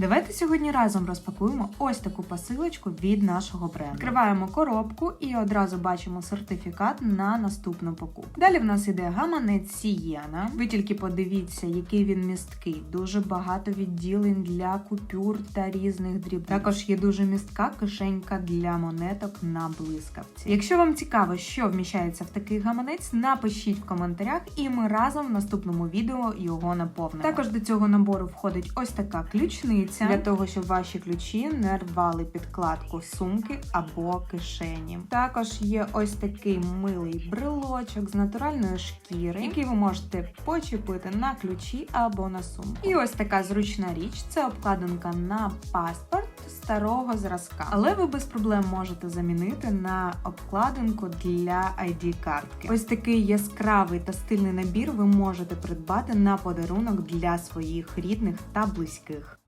Давайте сьогодні разом розпакуємо ось таку посилочку від нашого бренду. Відкриваємо коробку і одразу бачимо сертифікат на наступну покупку. Далі в нас іде гаманець Сієна. Ви тільки подивіться, який він місткий. Дуже багато відділень для купюр та різних дріб. Також є дуже містка кишенька для монеток на блискавці. Якщо вам цікаво, що вміщається в такий гаманець, напишіть в коментарях, і ми разом в наступному відео його наповнимо. Також до цього набору входить ось така ключниця для того, щоб ваші ключі не рвали підкладку сумки або кишені. Також є ось такий милий брелочок з натуральної шкіри, який ви можете почепити на ключі або на сумку. І ось така зручна річ це обкладинка на паспорт старого зразка, але ви без проблем можете замінити на обкладинку для id картки. Ось такий яскравий та стильний набір ви можете придбати на подарунок для своїх рідних та близьких.